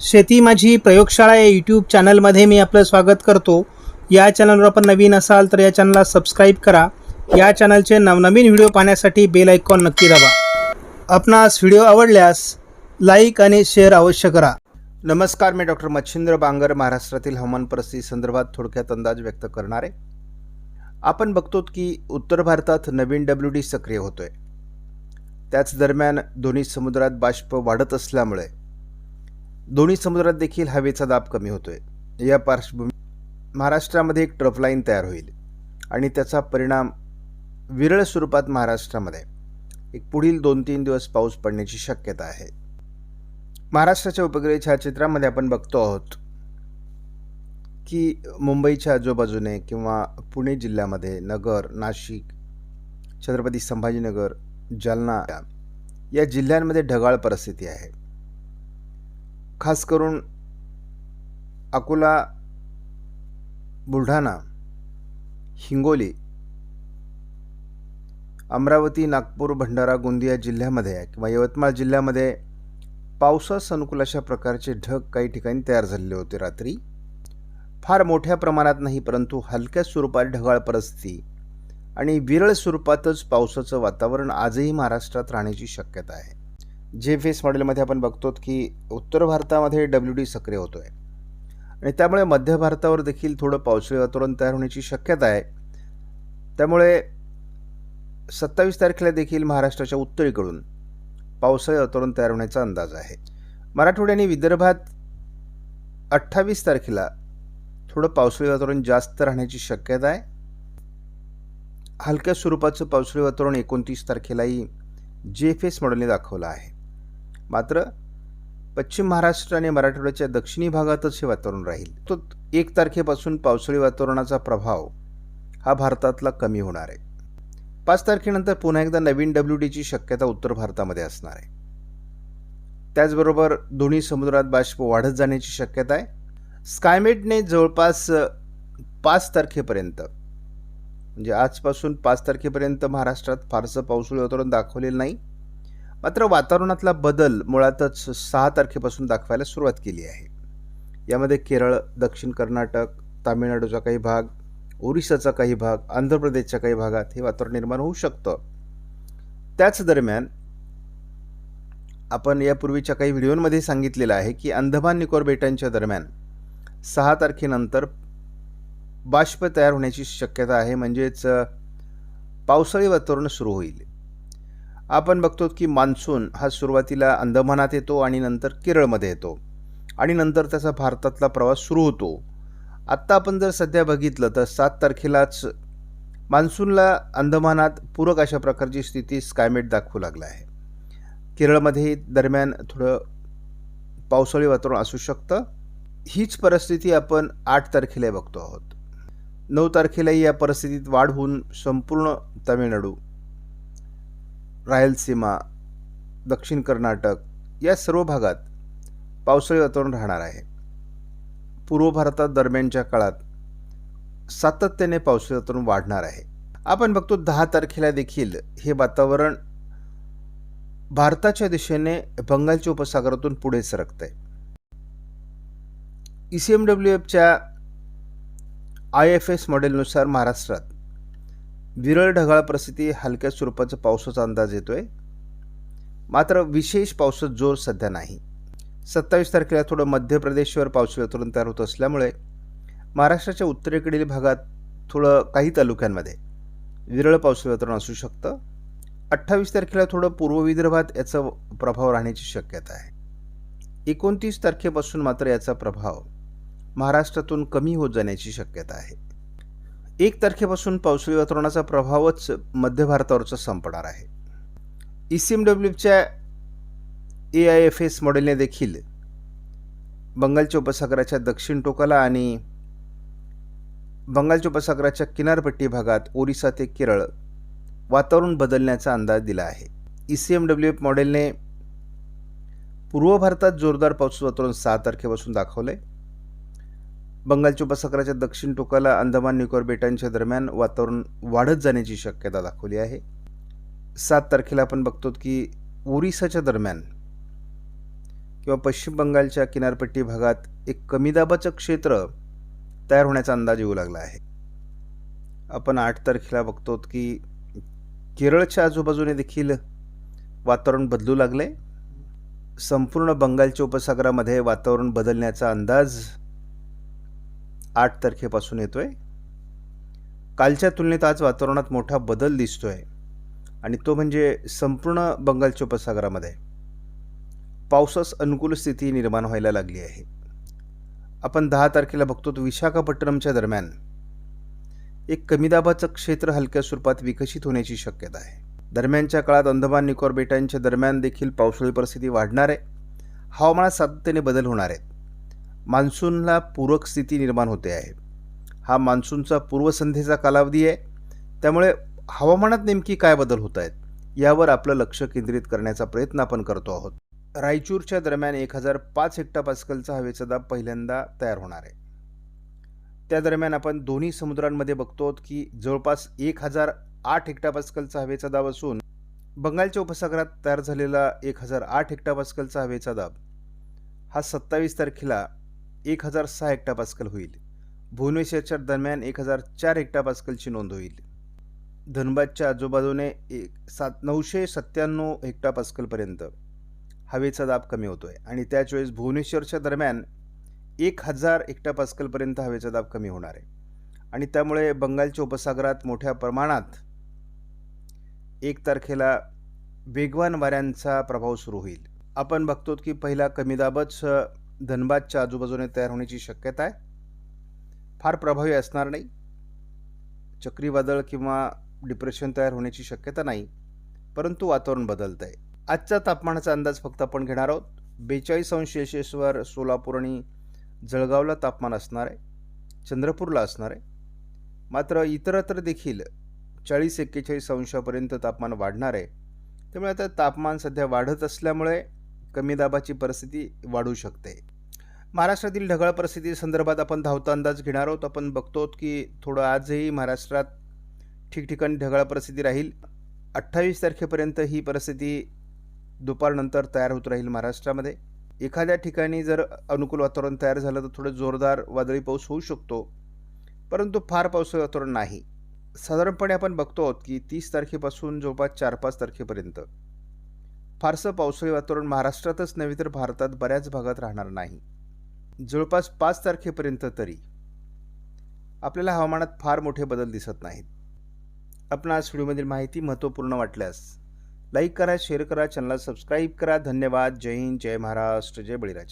शेती माझी प्रयोगशाळा या यूट्यूब चॅनलमध्ये मी आपलं स्वागत करतो. या चॅनलवर आपण नवीन असाल तर या चॅनलला सबस्क्राईब करा. या चॅनलचे नवनवीन व्हिडिओ पाहण्यासाठी बेल आयकॉन नक्की दाबा. आपणास व्हिडिओ आवडल्यास लाईक आणि शेअर अवश्य करा. नमस्कार मी डॉक्टर मच्छिंद्र बांगर महाराष्ट्रातील हवामान परिस्थिती संदर्भात थोडक्यात अंदाज व्यक्त करणारे. आपण बघतो की उत्तर भारतात नवीन डब्ल्यू डी सक्रिय होतोय. त्याच दरम्यान दोन्ही समुद्रात बाष्प वाढत असल्यामुळे दोन्ही समुद्रात देखील हवेचा दाब कमी होतोय. या पार्श्वभूमी महाराष्ट्रामध्ये एक ट्रफ लाईन तयार होईल आणि त्याचा परिणाम विरळ स्वरूपात महाराष्ट्रामध्ये. एक पुढील दोन तीन दिवस पाऊस पडण्याची शक्यता आहे. महाराष्ट्राच्या उपग्रह छायाचित्रामध्ये आपण बघतो आहोत की मुंबईच्या आजूबाजूने किंवा पुणे जिल्ह्यामध्ये नगर नाशिक छत्रपती संभाजीनगर जालना या जिल्ह्यांमध्ये ढगाळ परिस्थिती आहे. खास करून अकोला बुलढाणा हिंगोली अमरावती नागपूर भंडारा गोंदिया जिल्ह्यामध्ये किंवा यवतमाळ जिल्ह्यामध्ये पावसास अनुकूल अशा प्रकारचे ढग काही ठिकाणी तयार झालेले होते रात्री. फार मोठ्या प्रमाणात नाही परंतु हलक्या स्वरूपात ढगाळ परिस्थिती आणि विरळ स्वरूपातच पावसाचं वातावरण आजही महाराष्ट्रात राहण्याची शक्यता आहे. जे फेस मॉडेलमध्ये आपण बघतो की उत्तर भारतामध्ये डब्ल्यू डी सक्रिय होतो आहे आणि त्यामुळे मध्य भारतावर देखील थोडं पावसाळी वातावरण तयार होण्याची शक्यता आहे. त्यामुळे सत्तावीस तारखेला देखील महाराष्ट्राच्या उत्तरेकडून पावसाळी वातावरण तयार होण्याचा अंदाज आहे. मराठवाड्याने विदर्भात अठ्ठावीस तारखेला थोडं पावसाळी वातावरण जास्त राहण्याची शक्यता आहे. हलक्या स्वरूपाचं पावसाळी वातावरण एकोणतीस तारखेलाही जे एफ एस मॉडेलने दाखवलं आहे. मात्र पश्चिम महाराष्ट्र आणि मराठवाड्याच्या दक्षिणी भागातच हे वातावरण राहील. तो एक तारखेपासून पावसाळी वातावरणाचा प्रभाव हा भारतातला कमी होणार आहे. पाच तारखेनंतर पुन्हा एकदा नवीन डब्ल्यू डीची शक्यता उत्तर भारतामध्ये असणार आहे. त्याचबरोबर दोन्ही समुद्रात बाष्प वाढत जाण्याची शक्यता आहे. स्कायमेटने जवळपास पाच तारखेपर्यंत म्हणजे आजपासून पाच तारखेपर्यंत महाराष्ट्रात फारसं पावसाळी वातावरण दाखवलेलं नाही. मात्र वातावरणातला बदल मुळातच सहा तारखेपासून दाखवायला सुरुवात केली आहे. यामध्ये केरळ दक्षिण कर्नाटक तामिळनाडूचा काही भाग ओरिसाचा काही भाग आंध्र प्रदेशच्या काही भागात हे वातावरण निर्माण होऊ शकतं. त्याच दरम्यान आपण यापूर्वीच्या काही व्हिडिओमध्ये सांगितलेलं आहे की अंदमान निकोबार बेटांच्या दरम्यान सहा तारखेनंतर बाष्प तयार होण्याची शक्यता आहे. म्हणजेच पावसाळी वातावरण सुरू होईल. आपण बघतो की मान्सून हा सुरुवातीला अंदमानात येतो आणि नंतर केरळमध्ये येतो. आणि नंतर त्याचा भारतातला प्रवास सुरू होतो. आत्ता आपण जर सध्या बघितलं तर सात तारखेलाच मान्सूनला अंदमानात पूरक अशा प्रकारची स्थिती स्कायमेट दाखवू लागला आहे. केरळमध्ये दरम्यान थोडं पावसाळी वातावरण असू शकतं. हीच परिस्थिती आपण आठ तारखेला बघतो आहोत. नऊ तारखेलाही या परिस्थितीत वाढ होऊन संपूर्ण तामिळनाडू रायलसीमा दक्षिण कर्नाटक या सर्व भागात पावसाळी वातावरण राहणार आहे. पूर्व भारतात दरम्यानच्या काळात सातत्याने पावसाळी वातावरण वाढणार आहे. आपण बघतो दहा तारखेला देखील हे वातावरण भारताच्या दिशेने बंगालच्या उपसागरातून पुढे सरकत आहे ई सी एम डब्ल्यू एफच्या आय एफ एस मॉडेलनुसार महाराष्ट्रात विरळ ढगाळ परिस्थिती हलक्या स्वरूपाचा पावसाचा अंदाज येतो आहे मात्र विशेष पावसाचा जोर सध्या नाही. सत्तावीस तारखेला थोडं मध्य प्रदेशवर पावसाळी वातावरण तयार होत असल्यामुळे महाराष्ट्राच्या उत्तरेकडील भागात थोडं काही तालुक्यांमध्ये विरळ पावसाळी वातावरण असू शकतं. अठ्ठावीस तारखेला थोडं पूर्व विदर्भात याचा प्रभाव राहण्याची शक्यता आहे. एकोणतीस तारखेपासून मात्र याचा प्रभाव महाराष्ट्रातून कमी होत जाण्याची शक्यता आहे. एक तारखेपासून पावसाळी वातावरणाचा प्रभावच मध्य भारतावरचा संपणार आहे. ई सी एम डब्ल्यूच्या ए आय एफ एस मॉडेलने देखील बंगालच्या उपसागराच्या दक्षिण टोकाला आणि बंगालच्या उपसागराच्या किनारपट्टी भागात ओरिसा ते केरळ वातावरण बदलण्याचा अंदाज दिला आहे. E C M W F मॉडेलने पूर्व भारतात जोरदार पाऊस वातावरण सहा तारखेपासून दाखवलं आहे बंगालच्या उपसागराच्या दक्षिण टोकाला अंदमान निकोबार बेटांच्या दरम्यान वातावरण वाढत जाण्याची शक्यता दाखवली आहे. सात तारखेला आपण बघतो की ओरिसाच्या दरम्यान किंवा पश्चिम बंगालच्या किनारपट्टी भागात एक कमी दाबाचं क्षेत्र तयार होण्याचा अंदाज येऊ लागला आहे. आपण आठ तारखेला बघतो की केरळच्या आजूबाजूने देखील वातावरण बदलू लागले संपूर्ण बंगालच्या उपसागरामध्ये वातावरण बदलण्याचा अंदाज आठ तारखेपासून येतोय. कालच्या तुलनेत आज वातावरणात मोठा बदल दिसतोय. आणि तो म्हणजे संपूर्ण बंगालच्या उपसागरामध्ये. पावसास अनुकूल स्थिती निर्माण व्हायला लागली आहे. आपण दहा तारखेला बघतो तर विशाखापट्टणमच्या दरम्यान. एक कमी दाबाचं क्षेत्र हलक्या स्वरूपात विकसित होण्याची शक्यता आहे. दरम्यानच्या काळात अंदमान निकोबार बेटांच्या दरम्यान देखील पावसाळी परिस्थिती वाढणार आहे. हवामानात सातत्याने बदल होणार आहेत. मान्सूनला पूरक स्थिती निर्माण होते आहे. हा मान्सूनचा पूर्वसंध्येचा कालावधी आहे. त्यामुळे हवामानात नेमकी काय बदल होत आहेत यावर आपलं लक्ष केंद्रित करण्याचा प्रयत्न आपण करतो आहोत. रायचूरच्या दरम्यान एक हजार पाच हेक्टापास्कलचा हवेचा दाब पहिल्यांदा तयार होणार आहे. त्या दरम्यान आपण दोन्ही समुद्रांमध्ये बघतो की जवळपास एक हजार आठ हेक्टापास्कलचा हवेचा दाब असून बंगालच्या उपसागरात तयार झालेला एक हजार आठ हेक्टापास्कलचा हवेचा दाब हा सत्तावीस तारखेला एक हजार सहा हेक्टापास्कल होईल. भुवनेश्वरच्या दरम्यान एक हजार चार हेक्टापास्कलची नोंद होईल. धनबादच्या आजूबाजूने एक सात नऊशे सत्त्याण्णव हेक्टापास्कलपर्यंत हवेचा दाब कमी होतो आहे आणि त्याच वेळेस भुवनेश्वरच्या दरम्यान एक हजार हेक्टापास्कलपर्यंत हवेचा दाब कमी होणार आहे. आणि त्यामुळे बंगालच्या उपसागरात मोठ्या प्रमाणात एक तारखेला वेगवान वाऱ्यांचा प्रभाव सुरू होईल. आपण बघतो की पहिला कमी दाबच धनबादच्या आजूबाजूने तयार होण्याची शक्यता आहे. फार प्रभावी असणार नाही. चक्रीवादळ किंवा डिप्रेशन तयार होण्याची शक्यता नाही परंतु वातावरण बदलत आहे. आजचा तापमानाचा अंदाज फक्त आपण घेणार आहोत. बेचाळीस अंश सेल्शियसवर सोलापूर आणि जळगावला तापमान असणार आहे. चंद्रपूरला असणार आहे. मात्र इतरत्र देखील चाळीस एक्केचाळीस अंशापर्यंत तापमान वाढणार आहे. त्यामुळे आता तापमान सध्या वाढत असल्यामुळे कमी दाबाची परिस्थिती वाढू शकते. महाराष्ट्रातील ढगाळ परिस्थिती संदर्भात आपण धावता अंदाज घेणार आहोत. आपण बघतो की थोडं आजही महाराष्ट्रात ठिकठिकाणी ढगाळ परिस्थिती राहील. अठ्ठावीस तारखेपर्यंत ही परिस्थिती दुपारनंतर तयार होत राहील महाराष्ट्रामध्ये. एखाद्या ठिकाणी जर अनुकूल वातावरण तयार झालं तर थोडं जोरदार वादळी पाऊस होऊ शकतो. परंतु फार पावसाळी वातावरण नाही. साधारणपणे आपण बघतो आहोत की तीस तारखेपासून जवळपास चार पाच तारखेपर्यंत फारसं पावसाळी वातावरण महाराष्ट्रातच नव्हे तर भारतात बऱ्याच भागात राहणार नाही. जवळपास पाच तारखेपर्यंत तरी आपल्याला हवामानात फार मोठे बदल दिसत नाहीत. आपण आज व्हिडिओमधील माहिती महत्त्वपूर्ण वाटल्यास लाईक करा शेअर करा चॅनलला सबस्क्राईब करा. धन्यवाद. जय हिंद. जय महाराष्ट्र. जय बळीराजा.